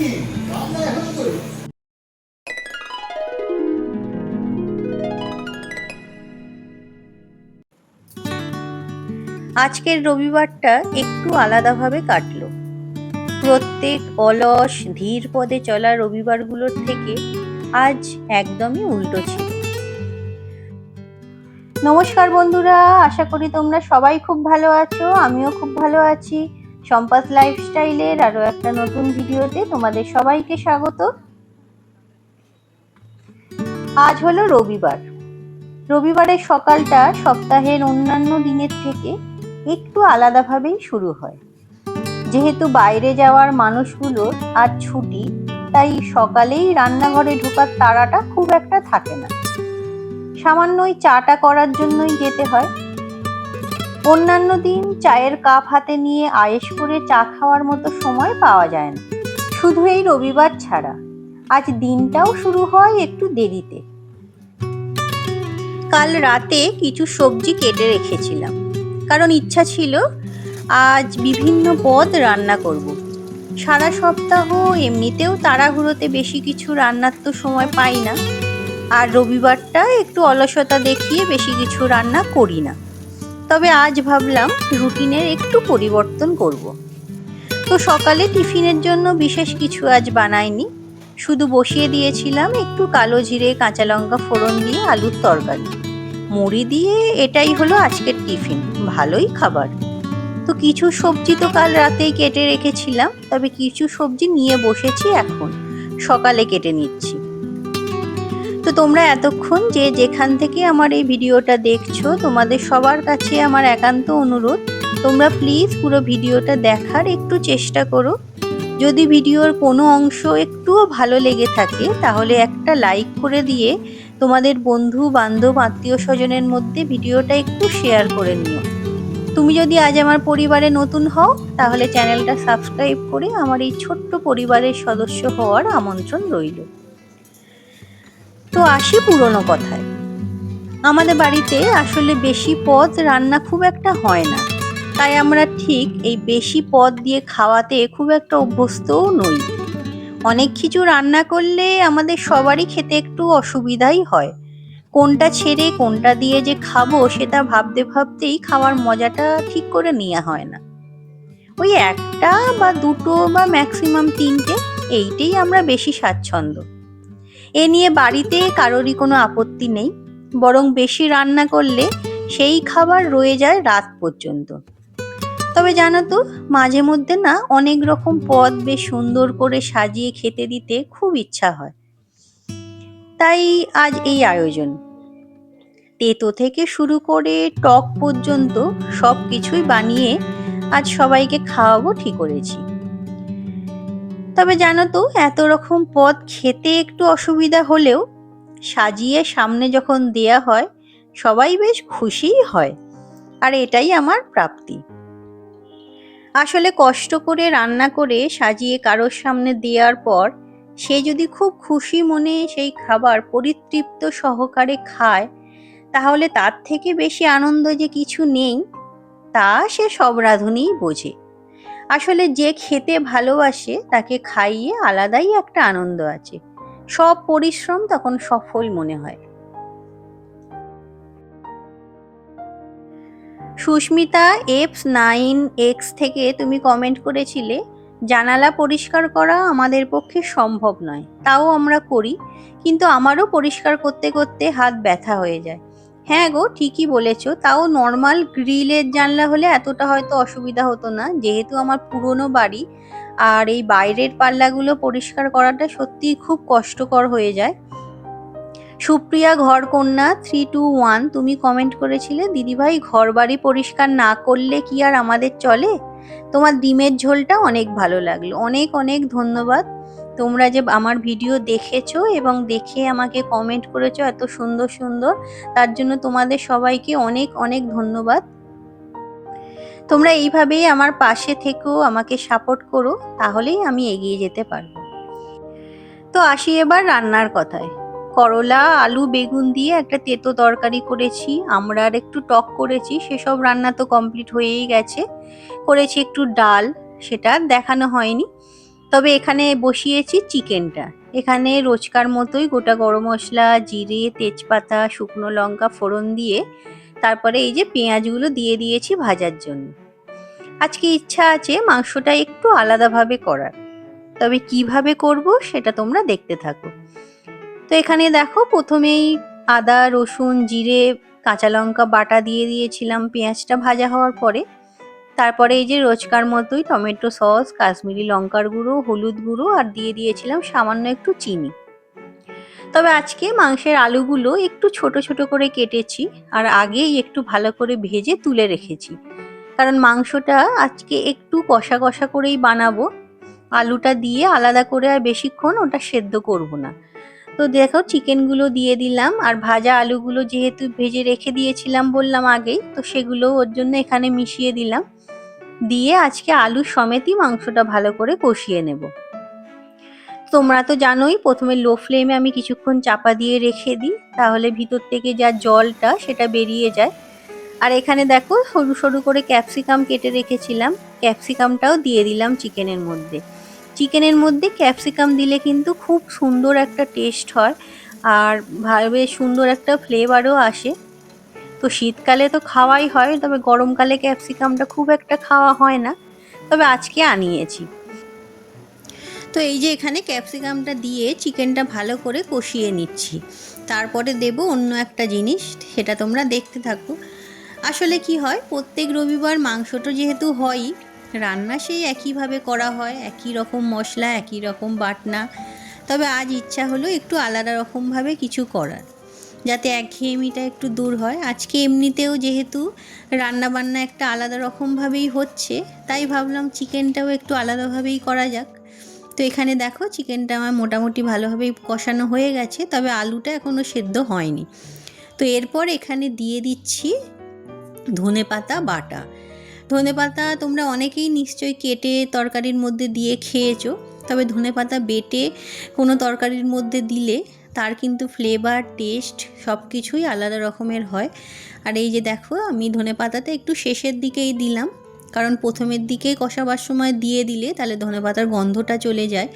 আজকের রবিবারটা একটু আলাদাভাবে কাটলো। প্রত্যেক অলস, ধীর পদে চলা রবিবারগুলোর থেকে আজ একদমই উল্টো ছিল। নমস্কার বন্ধুরা, আশা করি তোমরা সবাই খুব ভালো আছো, আমিও খুব ভালো আছি। সম্পাস লাইফস্টাইলের আরও একটা নতুন ভিডিওতে তোমাদের সবাইকে স্বাগত। আজ হলো রবিবার। রবিবারের সকালটা সপ্তাহের অন্যান্য দিনের থেকে একটু আলাদাভাবেই শুরু হয়। যেহেতু বাইরে যাওয়ার মানুষগুলোর আজ ছুটি, তাই সকালেই রান্নাঘরে ঢোকার তাড়াটা খুব একটা থাকে না। সামান্য ওই চাটা করার জন্যই যেতে হয়। অন্যান্য দিন চায়ের কাপ হাতে নিয়ে আয়েস করে চা খাওয়ার মতো সময় পাওয়া যায় না। শুধু এই রবিবার ছাড়া। আজ দিনটাও শুরু হয় একটু দেরিতে। কাল রাতে কিছু সবজি কেটে রেখেছিলাম। কারণ ইচ্ছা ছিল আজ বিভিন্ন পদ রান্না করব। সারা সপ্তাহ এমনিতেও তাড়াহুড়োতে বেশি কিছু রান্নার তো সময় পাই না। আর রবিবারটা একটু অলসতা দেখিয়ে বেশি কিছু রান্না করি না। তবে আজ ভাবলাম রুটিনের একটু পরিবর্তন করব। তো সকালে টিফিনের জন্য বিশেষ কিছু আজ বানাইনি। শুধু বসিয়ে দিয়েছিলাম একটু কালো জিরে, কাঁচা লঙ্কা ফোড়ন দিয়ে আলুর তরকারি। মুড়ি দিয়ে এটাই হলো আজকের টিফিন, ভালোই খাবার। তো কিছু সবজি তো কাল রাতেই কেটে রেখেছিলাম, তবে কিছু সবজি নিয়ে বসেছি এখন, সকালে কেটে নিচ্ছি। তোমরা এতক্ষণ যে যেখান থেকে আমার এই ভিডিওটা দেখছ, তোমাদের সবার কাছে আমার একান্ত অনুরোধ, তোমরা প্লিজ পুরো ভিডিওটা দেখার একটু চেষ্টা করো। যদি ভিডিওর কোনো অংশ একটুও ভালো লেগে থাকে, তাহলে একটা লাইক করে দিয়ে তোমাদের বন্ধু, বান্ধব, আত্মীয় স্বজনের মধ্যে ভিডিওটা একটু শেয়ার করে নিও। তুমি যদি আজ আমার পরিবারে নতুন হও, তাহলে চ্যানেলটা সাবস্ক্রাইব করে আমার এই ছোট্ট পরিবারের সদস্য হওয়ার আমন্ত্রণ রইল। তো আসি পুরনো কথায়। আমাদের বাড়িতে আসলে বেশি পদ রান্না খুব একটা হয় না। তাই আমরা ঠিক এই বেশি পদ দিয়ে খাওয়াতে খুব একটা অভ্যস্তও নই। অনেক কিছু রান্না করলে আমাদের সবারই খেতে একটু অসুবিধাই হয়। কোনটা ছেড়ে কোনটা দিয়ে যে খাব সেটা ভাবতে ভাবতেই খাওয়ার মজাটা ঠিক করে নেওয়া হয় না। ওই একটা বা দুটো বা ম্যাক্সিমাম তিনটে, এইটাই আমরা বেশি স্বাচ্ছন্দ্য। এ নিয়ে বাড়িতে কারোরই কোনো আপত্তি নেই, বরং বেশি রান্না করলে সেই খাবার রয়ে যায় রাত পর্যন্ত। তবে জানো তো, মাঝে মধ্যে না অনেক রকম পদ বেশ সুন্দর করে সাজিয়ে খেতে দিতে খুব ইচ্ছা হয়। তাই আজ এই আয়োজন। তেতো থেকে শুরু করে টক পর্যন্ত সব কিছুই বানিয়ে আজ সবাইকে খাওয়াবো ঠিক করেছি। তবে জানো তো, এত রকম পদ খেতে একটু অসুবিধা হলেও সাজিয়ে সামনে যখন দেয়া হয়, সবাই বেশ খুশিই হয়। আর এটাই আমার প্রাপ্তি। আসলে কষ্ট করে রান্না করে সাজিয়ে কারোর সামনে দেওয়ার পর সে যদি খুব খুশি মনে সেই খাবার পরিতৃপ্ত সহকারে খায়, তাহলে তার থেকে বেশি আনন্দ যে কিছু নেই, তা সে সব রাঁধুনিই বোঝে। আসলে যে খেতে ভালোবাসে, তাকে খাইয়ে আলাদাই একটা আনন্দ আছে। সব পরিশ্রম তখন সফল মনে হয়। সুস্মিতা এফস নাইন এক্স থেকে তুমি কমেন্ট করেছিলে, জানালা পরিষ্কার করা আমাদের পক্ষে সম্ভব নয়। তাও আমরা করি, কিন্তু আমারও পরিষ্কার করতে করতে হাত ব্যথা হয়ে যায়। হ্যাঁ গো, ঠিকই বলেছ। তাও নর্মাল গ্রিলের জানলা হলে এতটা হয়তো অসুবিধা হতো না। যেহেতু আমার পুরনো বাড়ি, আর এই বাইরের পাল্লাগুলো পরিষ্কার করাটা সত্যিই খুব কষ্টকর হয়ে যায়। সুপ্রিয়া ঘর কন্যা থ্রি টু ওয়ান তুমি কমেন্ট করেছিলে, দিদিভাই ঘর বাড়ি পরিষ্কার না করলে কি আর আমাদের চলে? তোমার ডিমের ঝোলটা অনেক ভালো লাগল। অনেক অনেক ধন্যবাদ। তোমরা যে আমার ভিডিও দেখেছ এবং দেখে আমাকে কমেন্ট করেছ এত সুন্দর সুন্দর, তার জন্য তোমাদের সবাইকে অনেক অনেক ধন্যবাদ। তোমরা এইভাবেই আমার পাশে থেকেও আমাকে সাপোর্ট করো, তাহলেই আমি এগিয়ে যেতে পারব। তো আসি এবার রান্নার কথায়। করলা, আলু, বেগুন দিয়ে একটা তেতো তরকারি করেছি, আমরা আর একটু টক করেছি, সেসব রান্না তো কমপ্লিট হয়েই গেছে। করেছি একটু ডাল, সেটা দেখানো হয়নি। তবে এখানে বসিয়েছি চিকেনটা। এখানে রোজকার মতোই গোটা গরম মশলা, জিরে, তেজপাতা, শুকনো লঙ্কা ফোড়ন দিয়ে তারপরে এই যে পেঁয়াজগুলো দিয়ে দিয়েছি ভাজার জন্য। আজকে ইচ্ছা আছে মাংসটা একটু আলাদাভাবে করার। তবে কীভাবে করব সেটা তোমরা দেখতে থাকো। তো এখানে দেখো প্রথমেই আদা, রসুন, জিরে, কাঁচা লঙ্কা বাটা দিয়ে দিয়েছিলাম। পেঁয়াজটা ভাজা হওয়ার পরে তারপরে এই যে রোজকার মতোই টমেটো সস, কাশ্মীরি লঙ্কার গুঁড়ো, হলুদ গুঁড়ো আর দিয়ে দিয়েছিলাম সামান্য একটু চিনি। তবে আজকে মাংসের আলুগুলো একটু ছোট ছোট করে কেটেছি আর আগেই একটু ভালো করে ভেজে তুলে রেখেছি। কারণ মাংসটা আজকে একটু কষা কষা করেই বানাবো। আলুটা দিয়ে আলাদা করে আর বেশিক্ষণ ওটা সেদ্ধ করব না। তো দেখো চিকেনগুলো দিয়ে দিলাম আর ভাজা আলুগুলো যেহেতু ভেজে রেখে দিয়েছিলাম বললাম আগেই, তো সেগুলো ওর জন্য এখানে মিশিয়ে দিলাম। দিয়ে আজকে আলু সমেতই মাংসটা ভালো করে কষিয়ে নেব। তোমরা তো জানোই, প্রথমে লো ফ্লেমে আমি কিছুক্ষণ চাপা দিয়ে রেখে দিই, তাহলে ভিতর থেকে যা জলটা সেটা বেরিয়ে যায়। আর এখানে দেখো, সরু সরু করে ক্যাপসিকাম কেটে রেখেছিলাম ক্যাপসিকামটাও দিয়ে দিলাম চিকেনের মধ্যে। চিকেনের মধ্যে ক্যাপসিকাম দিলে কিন্তু খুব সুন্দর একটা টেস্ট হয়, আর ভাবে সুন্দর একটা ফ্লেভারও আসে। তো শীতকালে তো খাওয়াই হয়, তবে গরমকালে ক্যাপসিকামটা খুব একটা খাওয়া হয় না। তবে আজকে আনিয়েছি। তো এই যে এখানে ক্যাপসিকামটা দিয়ে চিকেনটা ভালো করে কষিয়ে নিচ্ছি। তারপরে দেব অন্য একটা জিনিস, সেটা তোমরা দেখতে থাকো। আসলে কি হয়, প্রত্যেক রবিবার মাংসটা যেহেতু হয়ই, রান্না সেই একইভাবে করা হয়, একই রকম মশলা, একই রকম বাটনা। তবে আজ ইচ্ছা হলো একটু আলাদা রকমভাবে কিছু করার। যাতে একঘেয়েমিটা একটু দূর হয়। আজকে এমনিতেও যেহেতু রান্না বান্না একটা আলাদা রকমভাবেই হচ্ছে, তাই ভাবলাম চিকেনটাও একটু আলাদাভাবেই করা যাক। তো এখানে দেখো চিকেনটা আমার মোটামুটি ভালোভাবেই কষানো হয়ে গেছে, তবে আলুটা এখনও সেদ্ধ হয়নি। তো এরপর এখানে দিয়ে দিচ্ছি ধনে পাতা বাটা। ধনে পাতা তোমরা অনেকেই নিশ্চয়ই কেটে তরকারির মধ্যে দিয়ে খেয়েছো, তবে ধনে পাতা বেটে কোনো তরকারির মধ্যে দিলে তার কিন্তু ফ্লেভার টেস্ট সব কিছুই আলাদা রকমের হয়। আর এই যে দেখো, আমি ধনে পাতাটা একটু শেষের দিকেই দিলাম। কারণ প্রথমের দিকে কষাবার সময় দিয়ে দিলে তাহলে ধনে পাতার গন্ধটা চলে যায়।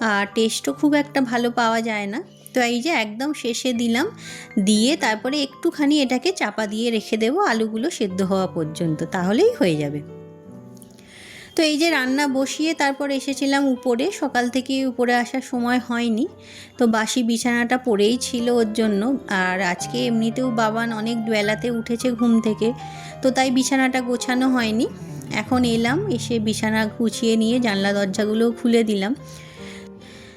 আর টেস্টও খুব একটা ভালো পাওয়া যায় না। তো এই যে একদম শেষে দিলাম। দিয়ে তারপরে একটুখানি এটাকে চাপা দিয়ে রেখে দেবো আলুগুলো সেদ্ধ হওয়া পর্যন্ত। তাহলেই হয়ে যাবে। তো এই যে রান্না বসিয়ে তারপর এসেছিলাম উপরে, সকাল থেকে উপরে আসার সময় হয়নি। তো বাসি বিছানাটা পড়েই ছিল ওর জন্য। আর আজকে এমনিতেও বাবান অনেক বেলাতে উঠেছে ঘুম থেকে, তো তাই বিছানাটা গোছানো হয়নি। এখন এলাম, এসে বিছানা গুছিয়ে নিয়ে জানলা দরজাগুলোও খুলে দিলাম।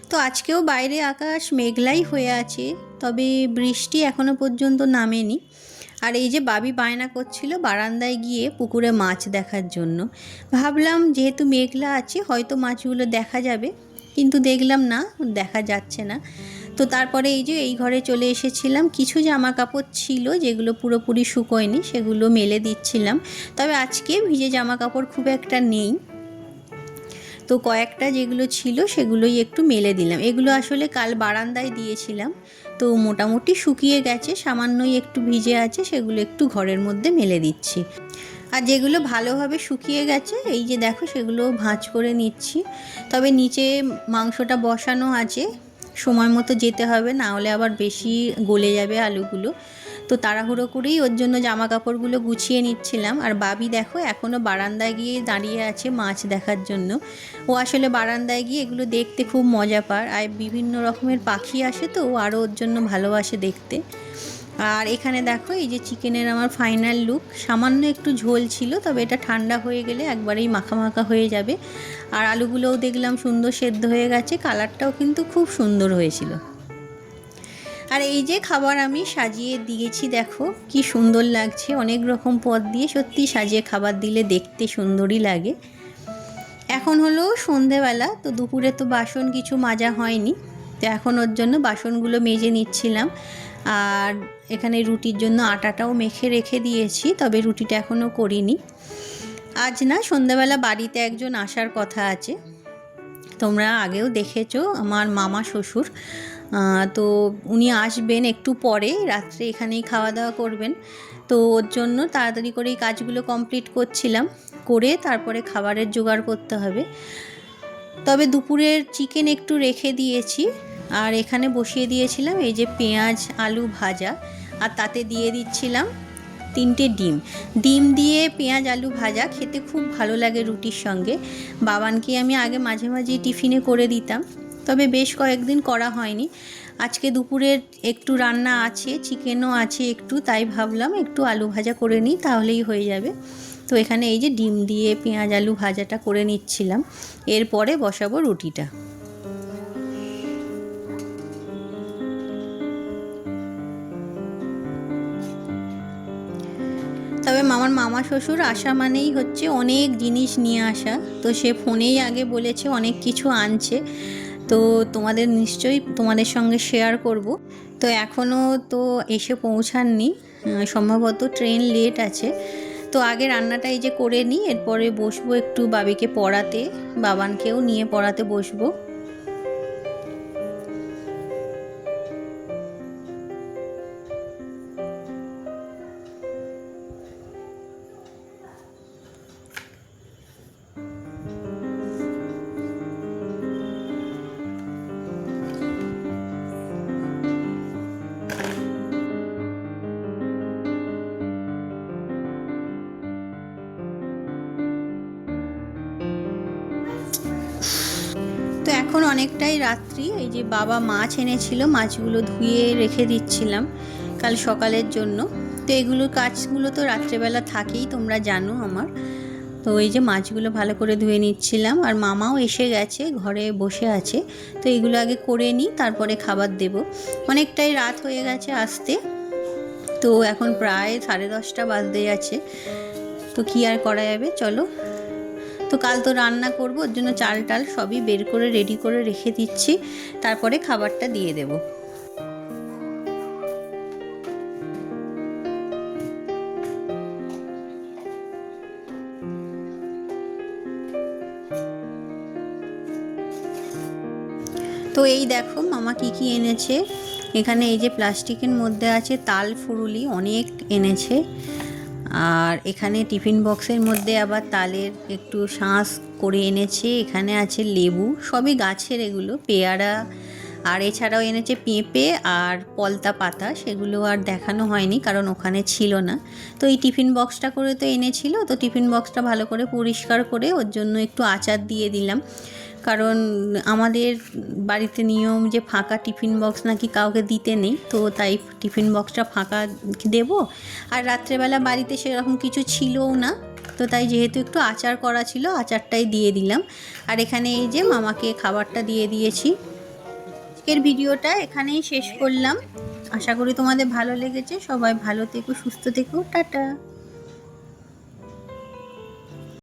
তো আজকেও বাইরে আকাশ মেঘলাই হয়ে আছে, তবে বৃষ্টি এখনও পর্যন্ত নামেনি। আর এই যে বাবি বায়না করছিল বারান্দায় গিয়ে পুকুরে মাছ দেখার জন্য। ভাবলাম যেহেতু মেঘলা আছে, হয়তো মাছগুলো দেখা যাবে। কিন্তু দেখলাম না, দেখা যাচ্ছে না। তো তারপরে এই যে এই ঘরে চলে এসেছিলাম। কিছু জামা কাপড় ছিল যেগুলো পুরোপুরি শুকোয়নি, সেগুলো মেলে দিচ্ছিলাম। তবে আজকে ভিজে জামা কাপড় খুব একটা নেই। তো কয়েকটা যেগুলো ছিল সেগুলোই একটু মেলে দিলাম। এগুলো আসলে কাল বারান্দায় দিয়েছিলাম। তো মোটামুটি শুকিয়ে গেছে, সামান্যই একটু ভিজে আছে, সেগুলো একটু ঘরের মধ্যে মেলে দিচ্ছি। আর যেগুলো ভালোভাবে শুকিয়ে গেছে, এই যে দেখো সেগুলো ভাঁজ করে নিচ্ছি। তবে নিচে মাংসটা বসানো আছে, সময় মতো যেতে হবে, না হলে আবার বেশি গলে যাবে আলুগুলো। তো তাড়াহুড়ো করেই ওর জন্য জামা কাপড়গুলো গুছিয়ে নিচ্ছিলাম। আর বাবি দেখো এখনও বারান্দায় গিয়ে দাঁড়িয়ে আছে মাছ দেখার জন্য। ও আসলে বারান্দায় গিয়ে এগুলো দেখতে খুব মজা পায়। আর বিভিন্ন রকমের পাখি আসে তো, ও আরও ওর জন্য ভালোবাসে দেখতে। আর এখানে দেখো, এই যে চিকেনের আমার ফাইনাল লুক। সামান্য একটু ঝোল ছিল, তবে এটা ঠান্ডা হয়ে গেলে একবারেই মাখা মাখা হয়ে যাবে। আর আলুগুলোও দেখলাম সুন্দর সেদ্ধ হয়ে গেছে, কালারটাও কিন্তু খুব সুন্দর হয়েছিল। আর এই যে খাবার আমি সাজিয়ে দিয়েছি, দেখো কি সুন্দর লাগছে। অনেক রকম পদ দিয়ে সত্যি সাজিয়ে খাবার দিলে দেখতে সুন্দরই লাগে। এখন হলো সন্ধেবেলা, তো দুপুরে তো বাসন কিছু মাজা হয়নি, তো এখন ওর জন্য বাসনগুলো মেজে নিচ্ছিলাম। আর এখানে রুটির জন্য আটাটাও মেখে রেখে দিয়েছি, তবে রুটিটা এখনও করিনি। আজ না সন্ধ্যাবেলা বাড়িতে একজন আসার কথা আছে। তোমরা আগেও দেখেছ, আমার মামা শ্বশুর তো উনি আসবেন একটু পরে, রাত্রে এখানেই খাওয়া দাওয়া করবেন। তো ওর জন্য তাড়াতাড়ি করে এই কাজগুলো কমপ্লিট করছিলাম, করে তারপরে খাবারের জোগাড় করতে হবে। তবে দুপুরের চিকেন একটু রেখে দিয়েছি, আর এখানে বসিয়ে দিয়েছিলাম এই যে পেঁয়াজ, আলু ভাজা, আর তাতে দিয়ে দিচ্ছিলাম তিনটে ডিম। ডিম দিয়ে পেঁয়াজ, আলু ভাজা খেতে খুব ভালো লাগে রুটির সঙ্গে। বাবানকে আমি আগে মাঝে মাঝে টিফিনে করে দিতাম। তবে বেশ কয়েকদিন করা হয়নি। আজকে দুপুরের একটু রান্না আছে, চিকেনও আছে একটু, তাই ভাবলাম একটু আলু ভাজা করে নিই, তাহলেই হয়ে যাবে। তো এখানে এই যে ডিম দিয়ে পেঁয়াজ আলু ভাজাটা করে নিচ্ছিলাম, এরপরে বসাবো রুটিটা। তবে মামার মামা শ্বশুর আসা মানেই হচ্ছে অনেক জিনিস নিয়ে আসা। তো সে ফোনেই আগে বলেছে, অনেক কিছু আনছে। তো তোমাদের নিশ্চয়ই তোমাদের সঙ্গে শেয়ার করব। তো এখনও তো এসে পৌঁছাননি সম্ভবত ট্রেন লেট আছে। তো আগে রান্নাটা এই যে করে নিই, এরপরে বসবো একটু বাবিকে পড়াতে, বাবানকেও নিয়ে পড়াতে বসবো। এখন অনেকটাই রাত্রি। এই যে বাবা মাছ এনেছিল, মাছগুলো ধুয়ে রেখে দিচ্ছিলাম কাল সকালের জন্য। তো এগুলোর কাজগুলো তো রাত্রেবেলা থাকেই, তোমরা জানো আমার। তো এই যে মাছগুলো ভালো করে ধুয়ে নিচ্ছিলাম আর মামাও এসে গেছে, ঘরে বসে আছে। তো এগুলো আগে করে নিই, তারপরে খাবার দেব। অনেকটাই রাত হয়ে গেছে আসতে। তো এখন প্রায় সাড়ে দশটা বাজতে যাচ্ছে। তো কি আর করা যাবে? চলো তো কাল তো রান্না করব, ওর জন্য চাল টাল সবই বের করে রেডি করে রেখে দিচ্ছি। তারপরে খাবারটা দিয়ে দেব। তো এই দেখো, মামা কি কি এনেছে? এখানে এই যে প্লাস্টিকের মধ্যে আছে তাল ফুরুলি, অনেক এনেছে। আর এখানে টিফিন বক্সের মধ্যে আবার তালের একটু শাঁস করে এনেছে। এখানে আছে লেবু, সবই গাছের এগুলো, পেয়ারা, আর এছাড়াও এনেছে পেঁপে আর পলতা পাতা, সেগুলো আর দেখানো হয়নি কারণ ওখানে ছিল না। তো এই টিফিন বক্সটা করে তো এনেছিল, তো টিফিন বক্সটা ভালো করে পরিষ্কার করে ওর জন্য একটু আচার দিয়ে দিলাম। কারণ আমাদের বাড়িতে নিয়ম যে ফাঁকা টিফিন বক্স নাকি কাউকে দিতে নেই, তো তাই টিফিন বক্সটা ফাঁকা দেব। আর রাত্রেবেলা বাড়িতে সেরকম কিছু ছিলও না, তো তাই যেহেতু একটু আচার করা ছিল, আচারটাই দিয়ে দিলাম। আর এখানে এই যে মামাকে খাবারটা দিয়ে দিয়েছি। আজকের ভিডিওটা এখানেই শেষ করলাম। আশা করি তোমাদের ভালো লেগেছে। সবাই ভালো থেকো, সুস্থ থেকো। টাটা।